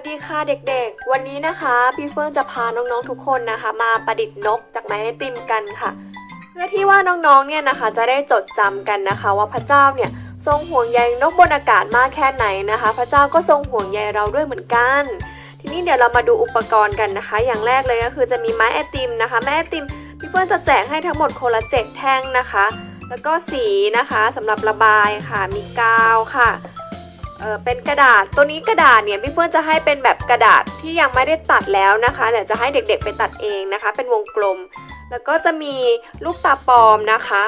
วัสดีค่ะเด็กๆ วันนี้นะคะพี่เฟิร์นจะพาน้องๆทุกคนนะคะ มาประดิษฐ์นกจากไม้ไอติมกันค่ะ เพื่อที่ว่าน้องๆเนี่ยนะคะ จะได้จดจำกันนะคะ ว่าพระเจ้าเนี่ยทรงห่วงใยนกบนอากาศมากแค่ไหนนะคะ พระเจ้าก็ทรงห่วงใยเราด้วยเหมือนกัน ทีนี้เดี๋ยวเรามาดูอุปกรณ์กันนะคะ อย่างแรกเลยก็คือจะมีไม้ไอติมนะคะไม้ไอติมพี่เฟิร์นจะแจกให้ทั้งหมดคนละเจ็ดแท่งนะคะ แล้วก็สีนะคะสำหรับระบายค่ะ มีกาวค่ะ เออเป็นกระดาษตัวนี้กระดาษเนี่ยพี่เฟิร์นจะให้เป็นแบบกระดาษที่ยังไม่ได้ตัดแล้วนะคะเดี๋ยวจะให้เด็กๆไปตัดเองนะคะ เป็นวงกลม แล้วก็จะมีลูกตาปลอมนะคะ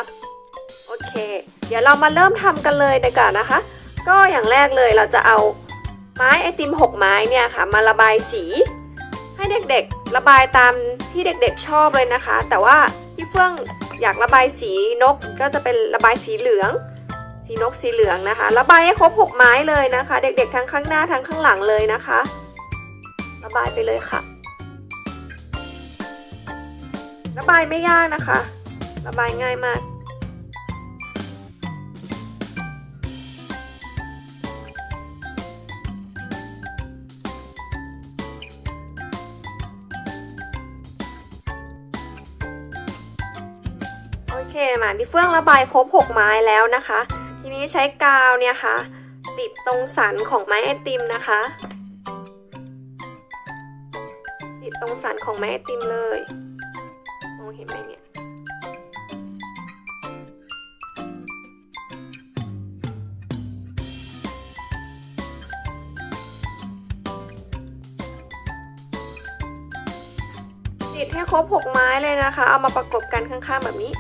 โอเค เดี๋ยวเรามาเริ่มทำกันเลยดีกว่านะคะ ก็อย่างแรกเลยเราจะเอาไม้ไอติม 6 ไม้เนี่ยค่ะ มาระบายสี ให้เด็กๆระบายตามที่เด็กๆชอบเลยนะคะ แต่ว่าพี่เฟื่องอยากระบายสีนกก็จะเป็นระบายสีเหลือง สีนกสีเหลืองนะคะ ระบายให้ครบ 6 ไม้เลยนะคะ เด็กๆ ทั้งข้างหน้าทั้งข้างหลังเลยนะคะ ระบายไปเลยค่ะ ระบายไม่ยากนะคะ ระบายง่ายมากโอเคมาพี่เฟื่องระบายครบ 6 ไม้แล้วนะคะ นี้ใช้กาวเนี่ยค่ะ ติดตรงสันของไม้ไอติมนะคะ ติดตรงสันของไม้ไอติมเลยมองเห็นไหมเนี่ยติดให้ครบ 6 ไม้เลยนะคะ เอามาประกบกันข้างๆแบบนี้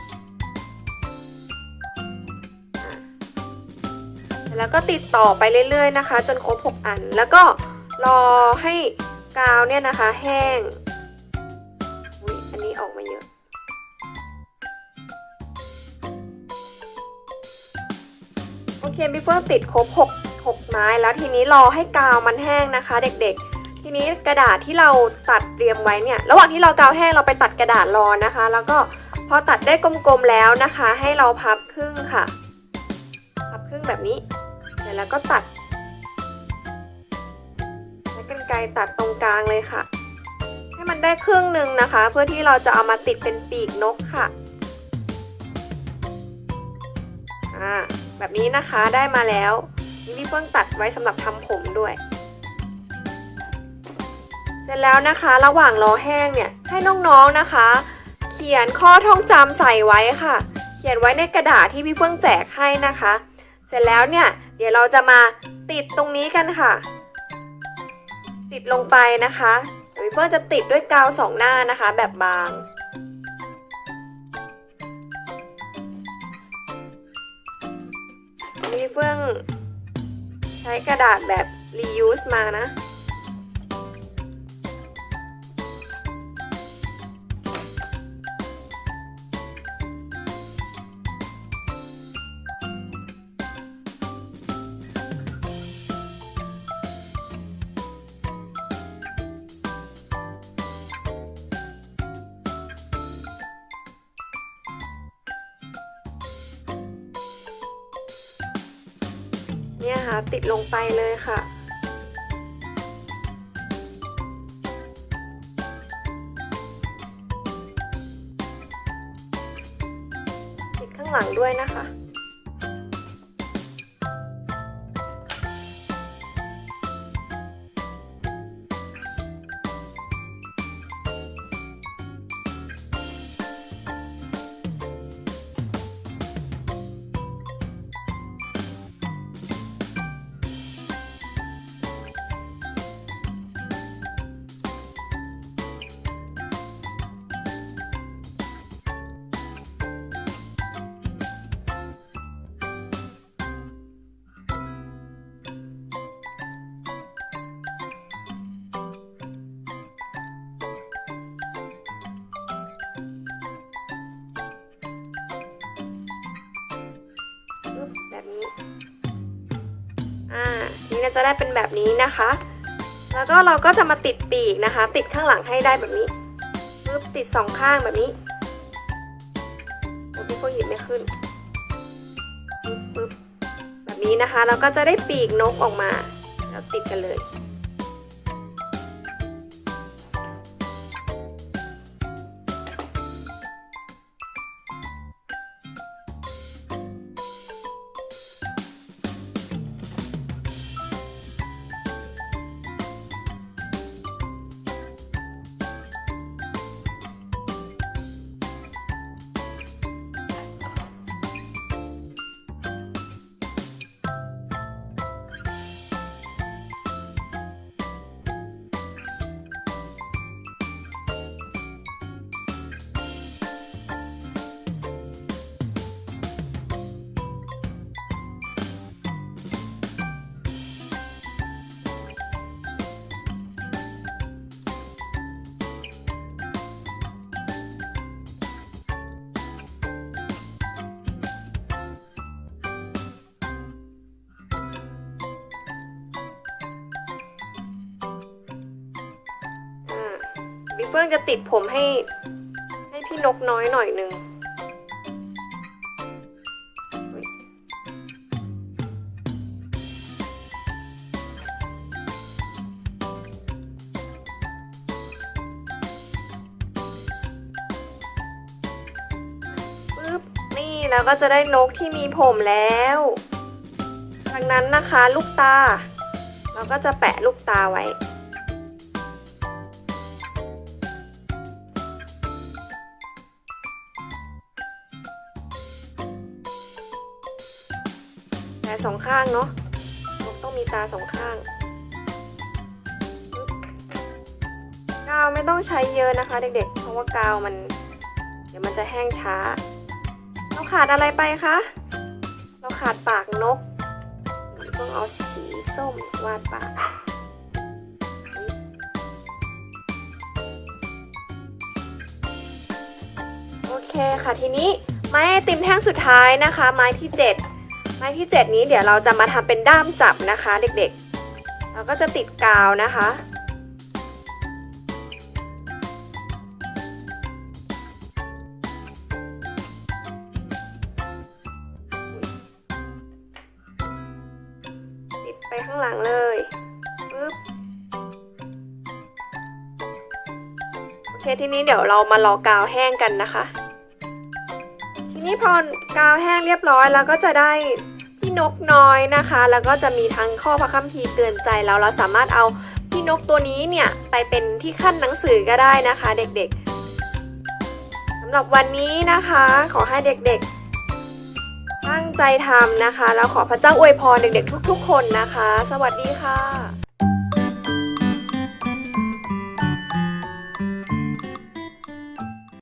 แล้วก็ติดต่อไปเรื่อยๆนะคะ จนครบ 6 อัน แล้วก็รอให้กาวเนี่ยนะคะ แห้งอุ๊ยอันนี้ออกมาเยอะ โอเคพี่เฟิร์นติดครบ 6 6 ไม้แล้วทีนี้รอให้กาวมันแห้งนะคะ เด็กๆ ทีนี้กระดาษที่เราตัดเตรียมไว้เนี่ย ระหว่างที่เรากาวแห้งเราไปตัดกระดาษรอนะคะ แล้วก็พอตัดได้กลมๆแล้วนะคะ ให้เราพับครึ่งค่ะ พับครึ่งแบบนี้ ร็จแล้วก็ตัดใช้กรรไกรตัดตรงกลางเลยค่ะ ให้มันได้ครึ่งหนึ่งนะคะ เพื่อที่เราจะเอามาติดเป็นปีกนกค่ะอ่าแบบนี้นะคะได้มาแล้วนี่พี่เฟื่องตัดไว้สำหรับทำผมด้วย เสร็จแล้วนะคะระหว่างรอแห้งเนี่ยให้น้องๆนะคะ เขียนข้อท่องจำใส่ไว้ค่ะ เขียนไว้ในกระดาษที่พี่เฟื่องแจกให้นะคะ เสร็จแล้วเนี่ย เดี๋ยวเราจะมาติดตรงนี้กันค่ะ ติดลงไปนะคะวิเฟอร์จะติดด้วยกาวสองหน้านะคะ แบบบาง นี่เฟื่องใช้กระดาษแบบ reuse มานะ เนี่ยค่ะติดลงไปเลยค่ะ ติดข้างหลังด้วยนะคะ ก็จะได้เป็นแบบนี้นะคะ แล้วก็เราก็จะมาติดปีกนะคะ ติดข้างหลังให้ได้แบบนี้ปึ๊บติดสองข้างแบบนี้โอ้พี่ก็หยิบไม่ขึ้นปึ๊บปึ๊บแบบนี้นะคะ เราก็จะได้ปีกนกออกมาแล้วติดกันเลย พี่เฟื่องจะติดผมให้ ให้พี่นกน้อยหน่อยหนึ่งปึ๊บนี่แล้วก็จะได้นกที่มีผมแล้ว จากนั้นนะคะลูกตา เราก็จะแปะลูกตาไว้ แต่สองข้างเนาะนกต้องมีตาสองข้างกาวไม่ต้องใช้เยอะนะคะ เด็กๆ เพราะว่ากาวมัน เดี๋ยวมันจะแห้งช้า เราขาดอะไรไปคะ เราขาดปากนก ต้องเอาสีส้มวาดปากโอเคค่ะทีนี้ไม้ติมแท่งสุดท้ายนะคะ ไม้ที่ 7 ไม้ที่ 7 นี้เดี๋ยวเราจะมาทำเป็นด้ามจับนะคะ เด็กๆ เราก็จะติดกาวนะคะ ติดไปข้างหลังเลยปึ๊บโอเคทีนี้เดี๋ยวเรามารอกาวแห้งกันนะคะ นี้พอกาวแห้งเรียบร้อยแล้วก็จะได้พี่นกน้อยนะคะ แล้วก็จะมีทั้งข้อพระคัมภีร์เตือนใจแล้วเราสามารถเอาพี่นกตัวนี้เนี่ยไปเป็นที่ขั้นหนังสือก็ได้นะคะ เด็กๆสำหรับวันนี้นะคะ ขอให้เด็กๆ ตั้งใจทำนะคะ แล้วขอพระเจ้าอวยพรเด็กๆ ทุก ๆ คนนะคะ สวัสดีค่ะ